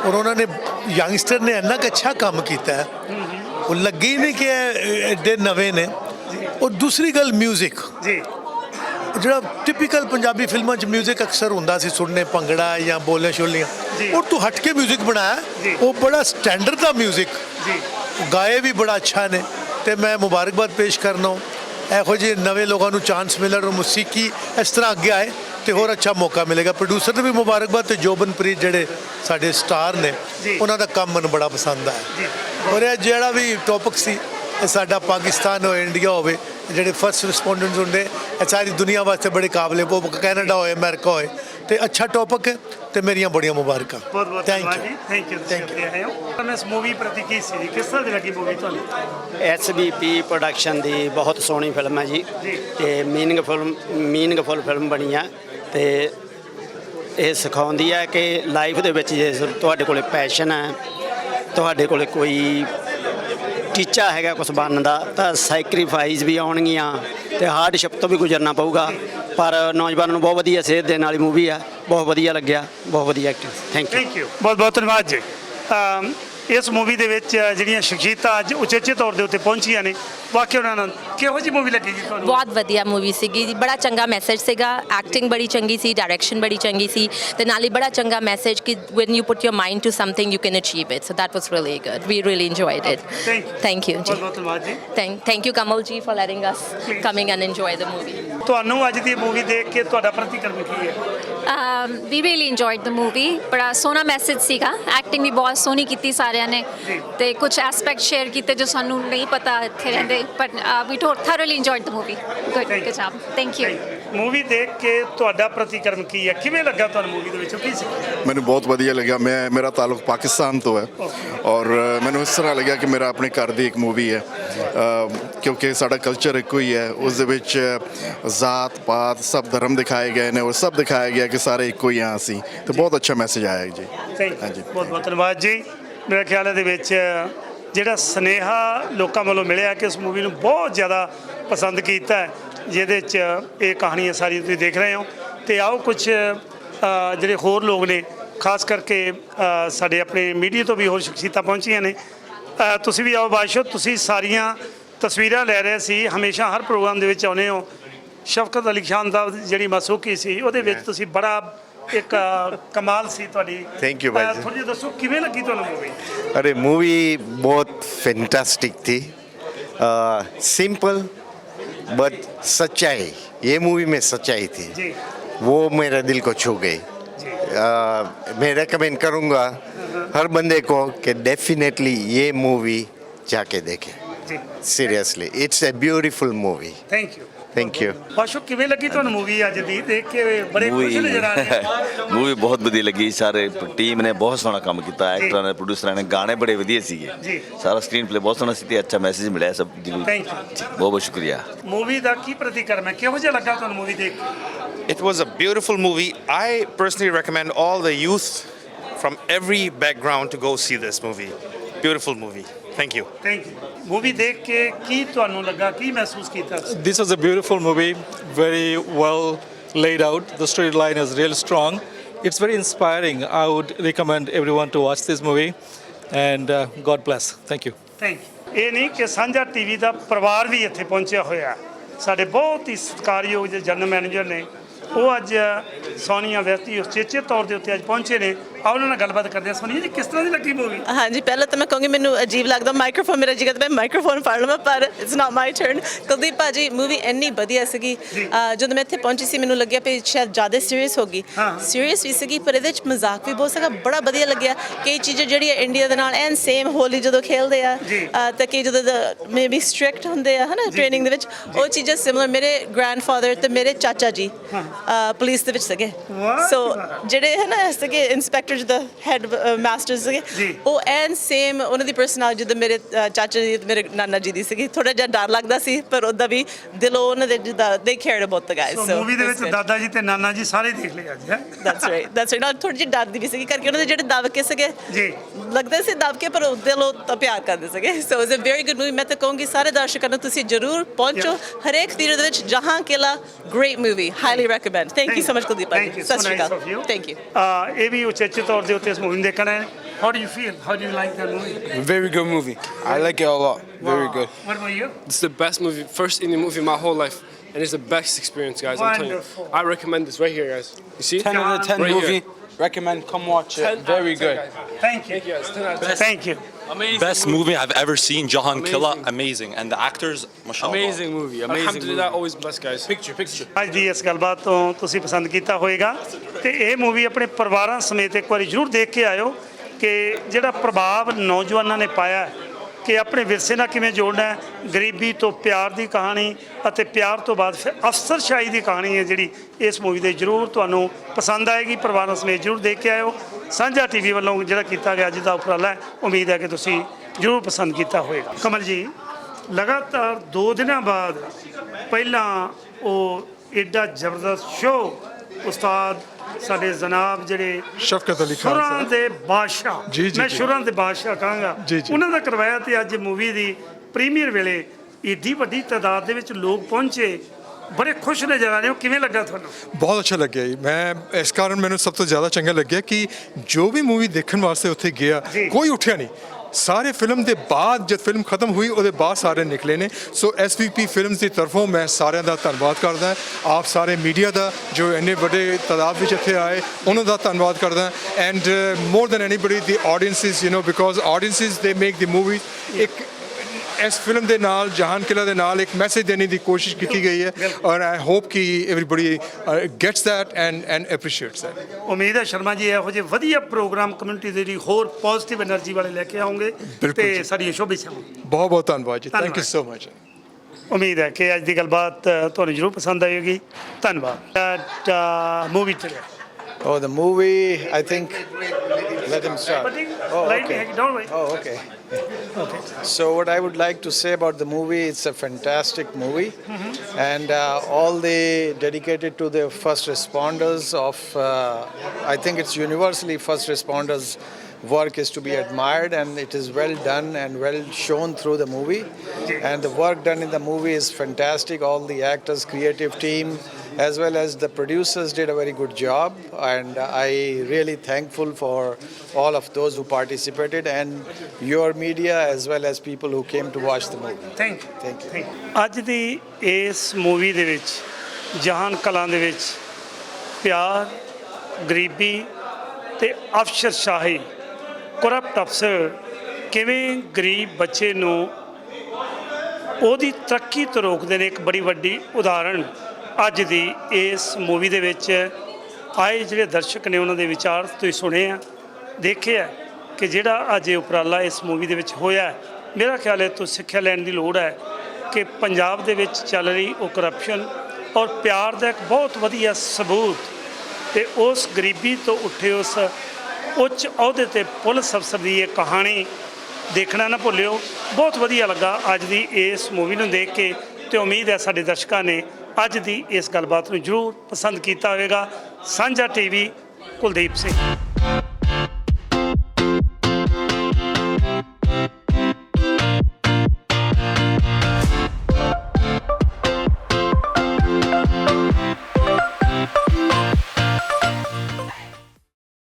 ਔਰ ਉਹਨਾਂ ਨੇ ਯੰਗਸਟਰ ਨੇ ਇੰਨਾ ਅੱਛਾ ਕੰਮ ਕੀਤਾ ਹੈ। ਉਹ ਲੱਗੇ ਨਹੀਂ ਕਿ ਐਡੇ ਨਵੇਂ ਨੇ। ਔਰ ਦੂਸਰੀ ਗੱਲ 뮤직 ਜੀ। ਜਿਹੜਾ ਟਿਪੀਕਲ ਪੰਜਾਬੀ ਫਿਲਮਾਂ 'ਚ 뮤직 ਅਕਸਰ ਹੁੰਦਾ ਸੀ ਸੁਣਨੇ ਭੰਗੜਾ ਜਾਂ ਬੋਲੇ ਸ਼ੋਲੀਆਂ ਜੀ। ਉਹ ਤੋਂ ਹਟ ਕੇ 뮤직 ਜੀ। ਬਣਾਇਆ ਉਹ ਬੜਾ ਸਟੈਂਡਰਡ ਦਾ 뮤직 ਜੀ ਗਾਏ ਵੀ ਬੜਾ ਅੱਛਾ ਨੇ ਤੇ ਮੈਂ ਮੁਬਾਰਕਬਾਦ ਪੇਸ਼ ਕਰਨਾ ਇਹੋ ਜਿਹੇ ਨਵੇਂ ਲੋਕਾਂ ਨੂੰ ਚਾਂਸ ਮਿਲਣ ਔਰ ਮੌਸੀਕੀ ਇਸ ਤਰ੍ਹਾਂ ਅੱਗੇ ਆਏ ਤੇ ਹੋਰ ਅੱਛਾ ਮੌਕਾ ਮਿਲੇਗਾ ਪ੍ਰੋਡਿਊਸਰ ਨੂੰ ਵੀ ਮੁਬਾਰਕਬਾਦ ਤੇ ਜੋਬਨਪ੍ਰੀਤ ਜਿਹੜੇ ਸਾਡੇ ਸਟਾਰ ਨੇ ਜੀ। ਉਹਨਾਂ ਦਾ ਕੰਮ ਮੈਨੂੰ ਬੜਾ ਪਸੰਦ ਆਇਆ ਜੀ ਔਰ ਇਹ ਜਿਹੜਾ ਵੀ ਟੌਪਿਕ ਸੀ ਇਹ ਸਾਡਾ ਪਾਕਿਸਤਾਨ ਹੋਵੇ ਇੰਡੀਆ ਹੋਵੇ ਜਿਹੜੇ ਫਰਸਟ ਰਿਸਪੌਂਡੈਂਟਸ ਹੁੰਦੇ ਇਹ ਸਾਰੀ ਦੁਨੀਆ ਵਾਸਤੇ ਬੜੇ ਕਾਬਲੇ ਉਹ ਕੈਨੇਡਾ ਹੋਏ ਅਮਰੀਕਾ ਹੋਏ। ਤੇ ਅੱਛਾ ਟੌਪਿਕ ਹੈ ਤੇ ਮੇਰੀਆਂ ਬੜੀਆਂ ਮੁਬਾਰਕਾਂ। ਬਹੁਤ ਬਹੁਤ ਥੈਂਕ ਯੂ ਆਏ ਹੋ। ਤੁਹਾਨੂੰ ਇਸ ਮੂਵੀ ਪ੍ਰਤੀ ਕੀ ਸੀ? ਕਿਸ ਤਰ੍ਹਾਂ ਦੀ ਲੱਗੀ ਮੂਵੀ ਤੁਹਾਨੂੰ? ਐਸਬੀਪੀ ਪ੍ਰੋਡਕਸ਼ਨ ਦੀ ਬਹੁਤ ਸੋਹਣੀ ਫਿਲਮ ਹੈ ਜੀ। ਜੀ। ਤੇ ਮੀਨਿੰਗਫੁਲ ਮੀਨਿੰਗਫੁਲ ਫਿਲਮ ਬਣੀ ਆ। ਤੇ ਇਹ ਸਿਖਾਉਂਦੀ ਹੈ ਕਿ ਲਾਈਫ ਦੇ ਵਿੱਚ ਜੇ ਤੁਹਾਡੇ ਕੋਲੇ ਪੈਸ਼ਨ ਹੈ ਤੁਹਾਡੇ ਕੋਲੇ ਕੋਈ ਟੀਚਾ ਹੈਗਾ ਕੁਝ ਬਣਨ ਦਾ, ਤਾਂ ਸੈਕਰੀਫਾਈਸ ਵੀ ਆਉਣਗੀਆਂ ਤੇ ਹਾਰਡਸ਼ਿਪ ਤੋਂ ਵੀ ਗੁਜ਼ਰਨਾ ਪਊਗਾ। ਪਰ ਨੌਜਵਾਨਾਂ ਨੂੰ ਬਹੁਤ ਵਧੀਆ ਸੇਧ ਦੇਣ ਵਾਲੀ ਮੂਵੀ ਆ। ਬਹੁਤ ਵਧੀਆ ਲੱਗਿਆ, ਬਹੁਤ ਵਧੀਆ acting thank you thank you ਬਹੁਤ ਬਹੁਤ ਧੰਨਵਾਦ ਜੀ। ਇਸ ਮੂਵੀ ਦੇ ਵਿੱਚ ਜਿਹੜੀਆਂ ਸ਼ਖਸੀਅਤਾਂ ਅੱਜ ਉਚੇਚੇ ਤੌਰ ਦੇ ਉੱਤੇ ਪਹੁੰਚੀਆਂ ਨੇ ਵਾਕਿਆ ਉਹਨਾਂ ਨੂੰ ਕਿਹੋ ਜਿਹੀ ਮੂਵੀ ਲੱਗੀ ਜੀ ਤੁਹਾਨੂੰ ਬਹੁਤ ਵਧੀਆ ਮੂਵੀ ਸੀਗੀ ਜੀ ਬੜਾ ਚੰਗਾ ਮੈਸੇਜ ਸੀਗਾ ਐਕਟਿੰਗ ਬੜੀ ਚੰਗੀ ਸੀ ਡਾਇਰੈਕਸ਼ਨ ਬੜੀ ਚੰਗੀ ਸੀ ਤੇ ਨਾਲੇ ਬੜਾ ਚੰਗਾ ਮੈਸੇਜ ਕਿ when you put your mind to something you can achieve it so that was really good we really enjoyed it Thank you. thank you ਬਹੁਤ ਬਹੁਤ ਧੰਨਵਾਦ ਜੀ thank thank you kamal ji for letting us coming and enjoy the movie ਤੁਹਾਨੂੰ ਅੱਜ ਦੀ ਮੂਵੀ ਦੇਖ ਕੇ ਤੁਹਾਡਾ ਪ੍ਰਤੀਕਰਮ ਕੀ ਹੈ um, we really enjoyed the movie ਬੜਾ ਸੋਹਣਾ ਮੈਸੇਜ ਸੀਗਾ ਐਕਟਿੰਗ ਵੀ ਬਹੁਤ ਸੋਹਣੀ ਕੀਤੀ ਸਾਰਿਆਂ ਨੇ। ਤੇ ਕੁਝ ਐਸਪੈਕਟ ਸ਼ੇਅਰ ਕੀਤੇ ਜੋ ਸਾਨੂੰ ਨਹੀਂ ਪਤਾ ਇੱਥੇ ਰਹਿੰਦੇ but we thoroughly enjoyed the movie good. Good job thank you movie ਦੇਖ ਕੇ ਤੁਹਾਡਾ ਪ੍ਰਤੀਕਰਮ ਕੀ ਹੈ? ਕਿਵੇਂ ਲੱਗਾ ਤੁਹਾਨੂੰ ਮੂਵੀ ਦੇ ਵਿੱਚੋਂ? ਕੀ ਸੀ? ਮੈਨੂੰ ਬਹੁਤ ਵਧੀਆ ਲੱਗਿਆ। ਮੈਂ ਮੇਰਾ ਤਾਲੁਕ ਪਾਕਿਸਤਾਨ ਤੋਂ ਹੈ। ਔਰ ਮੈਨੂੰ ਇਸ ਤਰ੍ਹਾਂ ਲੱਗਿਆ ਕਿ ਮੇਰਾ ਆਪਣੇ ਘਰ ਦੀ ਇੱਕ ਮੂਵੀ ਹੈ। ਕਿਉਂਕਿ ਸਾਡਾ ਕਲਚਰ ਇੱਕੋ ਹੀ ਹੈ। ਉਸ ਦੇ ਵਿੱਚ ਜ਼ਾਤ ਪਾਤ ਸਭ ਧਰਮ ਦਿਖਾਏ ਗਏ ਨੇ ਔਰ ਸਭ ਦਿਖਾਇਆ ਗਿਆ ਕਿ ਸਾਰੇ ਇੱਕੋ ਹੀ ਹਾਂ ਅਸੀਂ। ਤੇ ਬਹੁਤ ਅੱਛਾ ਮੈਸੇਜ ਆਇਆ ਹੈ ਜੀ ਥੈਂਕ ਹਾਂਜੀ। ਯੂ ਬਹੁਤ ਬਹੁਤ ਧੰਨਵਾਦ ਜੀ। ਮੇਰੇ ਖਿਆਲ ਦੇ ਵਿੱਚ ਜਿਹੜਾ ਸਨੇਹਾ ਲੋਕਾਂ ਵੱਲੋਂ ਮਿਲਿਆ ਕਿ ਇਸ ਮੂਵੀ ਨੂੰ ਬਹੁਤ ਜ਼ਿਆਦਾ ਪਸੰਦ ਕੀਤਾ ਹੈ ਜਿਹਦੇ 'ਚ ਇਹ ਕਹਾਣੀਆਂ ਸਾਰੀ ਤੁਸੀਂ ਦੇਖ ਰਹੇ ਹੋ। ਤੇ ਆਓ ਕੁਝ ਜਿਹੜੇ ਹੋਰ ਲੋਕ ਨੇ ਖਾਸ ਕਰਕੇ ਸਾਡੇ ਆਪਣੇ ਮੀਡੀਆ ਤੋਂ ਵੀ ਹੋਰ ਸ਼ਖਸੀਅਤਾਂ ਪਹੁੰਚੀਆਂ ਨੇ। ਤੁਸੀਂ ਵੀ ਆਓ ਬਾਦਸ਼ਾਹ ਤੁਸੀਂ ਸਾਰੀਆਂ ਤਸਵੀਰਾਂ ਲੈ ਰਹੇ ਸੀ ਹਮੇਸ਼ਾ ਹਰ ਪ੍ਰੋਗਰਾਮ ਦੇ ਵਿੱਚ ਆਉਂਦੇ ਹੋ। ਸ਼ਫਕਤ ਅਲੀ ਖਾਨ ਦਾ ਜਿਹੜੀ ਮਸੂਕੀ ਸੀ ਉਹਦੇ ਵਿੱਚ ਤੁਸੀਂ ਬੜਾ ਇੱਕ ਅ, ਕਮਾਲ ਸੀ ਤੁਹਾਡੀ Thank you, ਭਾਈ ਜੀ। ਥੋੜੀ ਜਿਹੀ ਦੱਸੋ ਕਿਵੇਂ ਲੱਗੀ ਤੁਹਾਨੂੰ ਮੂਵੀ अरे मूवी बहुत फैंटास्टिक थी सिंपल बट सच्चाई ये मूवी में सच्चाई थी जी वो मेरे दिल को छू गई जी अ, मैं रेकमेंड करूँगा हर बंदे को कि डेफिनेटली ये मूवी जाके देखे जी seriously it's a beautiful movie thank you thank you Basho ਕਿਵੇਂ ਲੱਗੀ ਤੁਹਾਨੂੰ ਮੂਵੀ ਅੱਜ ਦੀ? ਦੇਖ ਕੇ ਬੜੇ ਖੁਸ਼ ਨਜ਼ਰ ਆ ਰਹੇ ਹੋ ਮੂਵੀ <laughs> ਬਹੁਤ ਵਧੀਆ ਲੱਗੀ। ਸਾਰੇ ਟੀਮ ਨੇ ਬਹੁਤ ਸੋਹਣਾ ਕੰਮ ਕੀਤਾ। ਐਕਟਰਾਂ ਨੇ ਪ੍ਰੋਡਿਊਸਰਾਂ ਨੇ ਗਾਣੇ ਬੜੇ ਵਧੀਆ ਸੀਗੇ। ਜੀ। ਸਾਰਾ ਸਕਰੀਨ ਪਲੇ ਬਹੁਤ ਸੋਹਣਾ ਸੀ ਤੇ ਅੱਛਾ ਮੈਸੇਜ ਮਿਲਿਆ ਸਭ ਜੀ ਬਹੁਤ ਥੈਂਕ ਯੂ ਬਹੁਤ ਸ਼ੁਕਰੀਆ। ਮੂਵੀ ਦਾ ਕੀ ਪ੍ਰਤੀਕਰਮ ਹੈ? ਕਿਹੋ ਜਿਹਾ ਲੱਗਾ ਤੁਹਾਨੂੰ ਮੂਵੀ ਦੇਖ ਕੇ? It was a beautiful movie. I personally recommend all the youth from every background to go see this movie. Beautiful movie. Thank you. Thank you movie ਦੇਖ ਕੇ ਕੀ ਤੁਹਾਨੂੰ ਲੱਗਾ ਕੀ ਮਹਿਸੂਸ ਕੀਤਾ? This was a beautiful movie, very well laid out. The storyline is real strong. It's very inspiring. I would recommend everyone to watch this movie. And uh, God bless. Thank you. Thank you ਇਹ ਨਹੀਂ ਕਿ ਸਾਂਝਾ ਟੀਵੀ ਦਾ ਪਰਿਵਾਰ ਵੀ ਇੱਥੇ ਪਹੁੰਚਿਆ ਹੋਇਆ ਹੈ। ਸਾਡੇ ਬਹੁਤ ਹੀ ਸਤਿਕਾਰਯੋਗ ਜਿਹੜੇ ਜਨਰਲ ਮੈਨੇਜਰ ਨੇ ਉਹ ਅੱਜ ਸੋਨੀਆ ਵਿਅਕਤੀ ਉਚੇਚੇ ਤੌਰ ਦੇ ਉੱਤੇ ਅੱਜ ਪਹੁੰਚੇ ਨੇ ਆ ਉਹਨਾਂ ਨਾਲ ਗੱਲਬਾਤ ਕਰਦੇ ਹਾਂ। ਸੋਨੀਆ ਜੀ ਕਿਸ ਤਰ੍ਹਾਂ ਦੀ ਲੱਗੀ ਮੂਵੀ ਹਾਂਜੀ ਪਹਿਲਾਂ ਤਾਂ ਮੈਂ ਕਹੂੰਗੀ ਮੈਨੂੰ ਅਜੀਬ ਲੱਗਦਾ ਮਾਈਕ੍ਰੋਫੋਨ ਮੇਰਾ ਜਿਗਰ ਮੈਂ ਮਾਈਕ੍ਰੋਫੋਨ ਫੜ ਲਵਾਂ ਪਰ it's not my turn Kuldeep ਭਾਜੀ ਮੂਵੀ ਇੰਨੀ ਵਧੀਆ ਸੀਗੀ। ਅਹ ਜਦੋਂ ਮੈਂ ਇੱਥੇ ਪਹੁੰਚੀ ਸੀ ਮੈਨੂੰ ਲੱਗਿਆ ਵੀ ਸ਼ਾਇਦ ਜ਼ਿਆਦਾ ਸੀਰੀਅਸ ਹੋ ਗਈ। ਸੀਰੀਅਸ ਵੀ ਸੀਗੀ ਪਰ ਇਹਦੇ ਵਿੱਚ ਮਜ਼ਾਕ ਵੀ ਬਹੁਤ ਸੀਗਾ ਬੜਾ ਵਧੀਆ ਲੱਗਿਆ। ਕਈ ਚੀਜ਼ਾਂ ਜਿਹੜੀਆਂ ਇੰਡੀਆ ਦੇ ਨਾਲ ਐਨ ਸੇਮ ਹੋਲੀ ਜਦੋਂ ਖੇਲਦੇ ਆ ਅਹ ਤਾਂ ਕਈ ਜਦੋਂ ਮੇਬੀ ਸਟ੍ਰਿਕਟ ਹੁੰਦੇ ਆ ਹਨਾ ਟ੍ਰੇਨਿੰਗ ਦੇ ਵਿੱਚ ਉਹ ਚੀਜ਼ਾਂ ਸਿਮਿਲਰ ਮੇਰੇ ਗ੍ਰੈਂਡਫਾਦਰ ਤੇ ਮੇਰੇ ਚਾਚਾ ਜੀ ਪੁਲਿਸ ਦੇ ਵਿੱਚ ਸੀਗੇ। ਸੋ ਜਿਹੜੇ ਹੈ ਨਾ ਸੀਗੇ ਇਨਸਪੈਕਟਰ ਜਿਹਦਾ ਹੈਡ ਮਾਸਟਰ ਸੀਗੇ। ਉਹ ਐਨ ਸੇਮ ਉਹਨਾਂ ਦੀ ਪਰਸਨੈਲਿਟੀ ਜਿੱਦਾਂ ਮੇਰੇ ਚਾਚਾ ਜੀ ਤੇ ਮੇਰੇ ਨਾਨਾ ਜੀ ਦੀ ਸੀਗੀ। ਥੋੜਾ ਜਿਹਾ ਡਰ ਲੱਗਦਾ ਸੀ ਪਰ ਉਹਦਾ ਵੀ ਦਿਲੋਂ ਉਹਨਾਂ ਦੇ ਜਿੱਦਾਂ ਦੇ cared about the guys so movie ਦੇ ਵਿੱਚ ਦਾਦਾ ਜੀ ਤੇ ਨਾਨਾ ਜੀ ਸਾਰੇ ਦੇਖ ਲਏ ਅੱਜ ਹੈ? ਦੈਟਸ ਰਾਈਟ ਦੈਟਸ ਰਾਈਟ ਨਾਲ ਥੋੜੀ ਜਿਹੀ ਡਰਦੀ ਵੀ ਸੀਗੀ ਕਰਕੇ ਉਹਨਾਂ ਦੇ ਜਿਹੜੇ ਦਬਕੇ ਸੀਗੇ ਜੀ। ਲੱਗਦੇ ਸੀ ਦਬਕੇ ਪਰ ਉਹ ਦਿਲੋਂ ਤਾਂ ਪਿਆਰ ਕਰਦੇ ਸੀਗੇ। So it's a very good movie ਮੈਂ ਤਾਂ ਕਹੂੰਗੀ ਸਾਰੇ ਦਰਸ਼ਕਾਂ ਨੂੰ ਤੁਸੀਂ ਜਰੂਰ ਪਹੁੰਚੋ। ਹਰੇਕ ਥੀਏਟਰ ਦੇ ਵਿੱਚ ਜਹਾਂ ਕਿਲਾ great movie highly recommend thank you so much Kuldeep ਸਤਿ ਸ਼੍ਰੀ ਅਕਾਲ। ਥੈਂਕ ਯੂ Uh, ਇਹ ਵੀ ਉਚੇਚੇ ਤੌਰ ਦੇ ਉੱਤੇ ਇਸ ਮੂਵੀ ਨੂੰ ਦੇਖਣਾ ਹੈ how do you feel how do you like that movie Very good movie. I like it a lot. Very good. What about you? It's the best movie, first Indian movie in my whole life. And it's the best experience, guys. I'm telling Wonderful. you. I recommend this right here, guys. You see? 10 out of 10 Right movie. here. Recommend, come watch it. 10 Very out of 10, good. guys. Thank you. Thank you, guys. 10 out of 10. Thank you. Amazing. Best movie I've ever seen. Jahan Killa, amazing. And the actors, mashallah. Amazing movie. Amazing Alhamdulillah, always blessed, guys. Picture, picture. ਅੱਜ ਦੀ ਇਸ ਗੱਲਬਾਤ ਤੋਂ ਤੁਸੀਂ ਪਸੰਦ ਕੀਤਾ ਹੋਵੇਗਾ ਤੇ ਇਹ ਮੂਵੀ ਆਪਣੇ ਪਰਿਵਾਰਾਂ ਸਮੇਤ ਇੱਕ ਵਾਰੀ ਜ਼ਰੂਰ ਦੇਖ ਕੇ ਆਇਓ ਕਿ ਜਿਹੜਾ ਪ੍ਰਭਾਵ ਨੌਜਵਾਨਾਂ ਨੇ ਪਾਇਆ ਹੈ ਕਿ ਆਪਣੇ ਵਿਰਸੇ ਨਾਲ ਕਿਵੇਂ ਜੋੜਨਾ ਹੈ ਗਰੀਬੀ ਤੋਂ ਪਿਆਰ ਦੀ ਕਹਾਣੀ ਅਤੇ ਪਿਆਰ ਤੋਂ ਬਾਅਦ ਫਿਰ ਅਫਸਰਸ਼ਾਹੀ ਦੀ ਕਹਾਣੀ ਹੈ ਜਿਹੜੀ ਇਸ ਮੂਵੀ ਦੇ ਜ਼ਰੂਰ ਤੁਹਾਨੂੰ ਪਸੰਦ ਆਏਗੀ ਪਰਿਵਾਰਾਂ ਸਮੇਤ ਜ਼ਰੂਰ ਦੇਖ ਕੇ ਆਇਓ ਸਾਂਝਾ ਟੀਵੀ ਵੱਲੋਂ ਜਿਹੜਾ ਕੀਤਾ ਗਿਆ ਅੱਜ ਦਾ ਉਪਰਾਲਾ ਉਮੀਦ ਹੈ ਕਿ ਤੁਸੀਂ ਜ਼ਰੂਰ ਪਸੰਦ ਕੀਤਾ ਹੋਵੇਗਾ ਕਮਲ ਜੀ ਲਗਾਤਾਰ 2 ਦਿਨਾਂ ਬਾਅਦ ਪਹਿਲਾਂ ਉਹ ਏਡਾ ਜ਼ਬਰਦਸਤ ਸ਼ੋਅ ਉਸਤਾਦ ਸਾਡੇ ਜਨਾਬ ਜਿਹੜੇ ਸ਼ਫਕਤ ਅਲੀ ਖਾਨ ਸੁਰਾਂ ਸਾਹਿਬ। ਦੇ ਬਾਦਸ਼ਾਹ ਮੈਂ। ਸੁਰਾਂ ਦੇ ਬਾਦਸ਼ਾਹ ਕਹਾਂਗਾ। ਉਹਨਾਂ ਦਾ ਕਰਵਾਇਆ ਤੇ ਅੱਜ ਮੂਵੀ ਦੀ ਪ੍ਰੀਮੀਅਰ ਵੇਲੇ ਏਡੀ ਵੱਡੀ ਤਾਦਾਦ ਦੇ ਵਿੱਚ ਲੋਕ ਪਹੁੰਚੇ ਬੜੇ ਖੁਸ਼ ਨੇ ਆ ਰਹੇ ਹੋ ਕਿਵੇਂ ਲੱਗਾ ਤੁਹਾਨੂੰ? ਬਹੁਤ ਅੱਛਾ ਲੱਗਿਆ ਜੀ। ਮੈਂ ਇਸ ਕਾਰਨ ਮੈਨੂੰ ਸਭ ਤੋਂ ਜ਼ਿਆਦਾ ਚੰਗਾ ਲੱਗਿਆ ਕਿ ਜੋ ਵੀ ਮੂਵੀ ਦੇਖਣ ਵਾਸਤੇ ਉੱਥੇ ਗਿਆ ਕੋਈ ਉੱਠਿਆ ਨਹੀਂ। ਸਾਰੇ ਫਿਲਮ ਦੇ ਬਾਅਦ ਜਦ ਫਿਲਮ ਖਤਮ ਹੋਈ ਉਹਦੇ ਬਾਅਦ ਸਾਰੇ ਨਿਕਲੇ ਨੇ। ਸੋ ਐਸਵੀਪੀ ਫਿਲਮਸ ਦੀ ਤਰਫੋਂ ਮੈਂ ਸਾਰਿਆਂ ਦਾ ਧੰਨਵਾਦ ਕਰਦਾ ਆਪ ਸਾਰੇ ਮੀਡੀਆ ਦਾ ਜੋ ਇੰਨੇ ਵੱਡੇ ਤਾਦਾਦ ਵਿੱਚ ਇੱਥੇ ਆਏ ਉਹਨਾਂ ਦਾ ਧੰਨਵਾਦ ਕਰਦਾ and more than anybody the audience you know because audience they make the movie ਇੱਕ ਇਸ ਫਿਲਮ ਦੇ ਨਾਲ ਜਹਾਨ ਕਿਲਾ ਦੇ ਨਾਲ ਇੱਕ ਮੈਸੇਜ ਦੇਣ ਦੀ ਕੋਸ਼ਿਸ਼ ਕੀਤੀ ਗਈ ਹੈ ਔਰ ਆਈ ਹੋਪ ਕਿ everybody gets that and and appreciates that ਉਮੀਦ ਹੈ ਸ਼ਰਮਾ ਜੀ ਇਹੋ ਜਿਹੇ ਵਧੀਆ ਪ੍ਰੋਗਰਾਮ ਕਮਿਊਨਿਟੀ ਦੇ ਲਈ ਹੋਰ ਪੋਜ਼ਿਟਿਵ એનર્ਜੀ ਵਾਲੇ ਲੈ ਕੇ ਆਉਂਗੇ ਤੇ ਸਾਡੀਆਂ ਸ਼ੋਭਿਸ਼ਾਂ ਬਹੁਤ ਬਹੁਤ ਧੰਨਵਾਦ ਜੀ। ਥੈਂਕ ਯੂ ਸੋ ਮਚ ਉਮੀਦ ਹੈ ਕਿ ਅੱਜ ਦੀ ਗੱਲਬਾਤ ਤੁਹਾਨੂੰ ਜ਼ਰੂਰ ਪਸੰਦ ਆਏਗੀ। ਧੰਨਵਾਦ। ਮੂਵੀ ਚਲੇ Oh, the movie, I think. Let him start. Oh, Lightly, okay. don't worry. Oh, okay. So, what I would like to say about the movie, it's a fantastic movie, and uh, all the dedicated to the first responders of. Uh, I think it's universally first responders. Work is to be admired, and it is well done and well shown through the movie. And the work done in the movie is fantastic. All the actors, creative team, as well as the producers did a very good job and i really thankful for all of those who participated and your media as well as people who came to watch the movie thank you thank you ਅੱਜ ਦੀ ਇਸ ਮੂਵੀ ਦੇ ਵਿੱਚ ਜਹਾਨ ਕਲਾਂ ਦੇ ਵਿੱਚ ਪਿਆਰ ਗਰੀਬੀ ਤੇ ਅਫਸਰਸ਼ਾਹੀ ਕਰਪਟ ਅਫਸਰ ਕਿਵੇਂ ਗਰੀਬ ਬੱਚੇ ਨੂੰ ਉਹਦੀ ਤਰੱਕੀ ਤੋਂ ਰੋਕਦੇ ਨੇ ਇੱਕ ਬੜੀ ਵੱਡੀ ਉਦਾਹਰਣ ਅੱਜ ਦੀ ਇਸ ਮੂਵੀ ਦੇ ਵਿੱਚ ਆਏ ਜਿਹੜੇ ਦਰਸ਼ਕ ਨੇ ਉਹਨਾਂ ਦੇ ਵਿਚਾਰ ਤੁਸੀਂ ਸੁਣੇ ਆ, ਦੇਖੇ ਦੇਖਿਆ ਕਿ ਜਿਹੜਾ ਅੱਜ ਇਹ ਉਪਰਾਲਾ ਇਸ ਮੂਵੀ ਦੇ ਵਿੱਚ ਹੋਇਆ ਮੇਰਾ ਖਿਆਲ ਹੈ ਤੋਂ ਸਿੱਖਿਆ ਲੈਣ ਦੀ ਲੋੜ ਹੈ ਕਿ ਪੰਜਾਬ ਦੇ ਵਿੱਚ ਚੱਲ ਰਹੀ ਉਹ ਕਰਪਸ਼ਨ ਔਰ ਪਿਆਰ ਦਾ ਇੱਕ ਬਹੁਤ ਵਧੀਆ ਸਬੂਤ ਤੇ ਉਸ ਗਰੀਬੀ ਤੋਂ ਉੱਠੇ ਉਸ ਉੱਚ ਅਹੁਦੇ ਤੇ ਪੁਲਿਸ ਅਫਸਰ ਦੀ ਇਹ ਕਹਾਣੀ ਦੇਖਣਾ ਨਾ ਭੁੱਲਿਓ। ਬਹੁਤ ਵਧੀਆ ਲੱਗਾ ਅੱਜ ਦੀ ਇਸ ਮੂਵੀ ਨੂੰ ਦੇਖ ਕੇ ਤੇ ਉਮੀਦ ਹੈ ਸਾਡੇ ਦਰਸ਼ਕਾਂ ਨੇ ਅੱਜ ਦੀ ਇਸ ਗੱਲਬਾਤ ਨੂੰ ਜ਼ਰੂਰ ਪਸੰਦ ਕੀਤਾ ਹੋਵੇਗਾ। ਸਾਂਝਾ ਟੀਵੀ ਕੁਲਦੀਪ ਸਿੰਘ।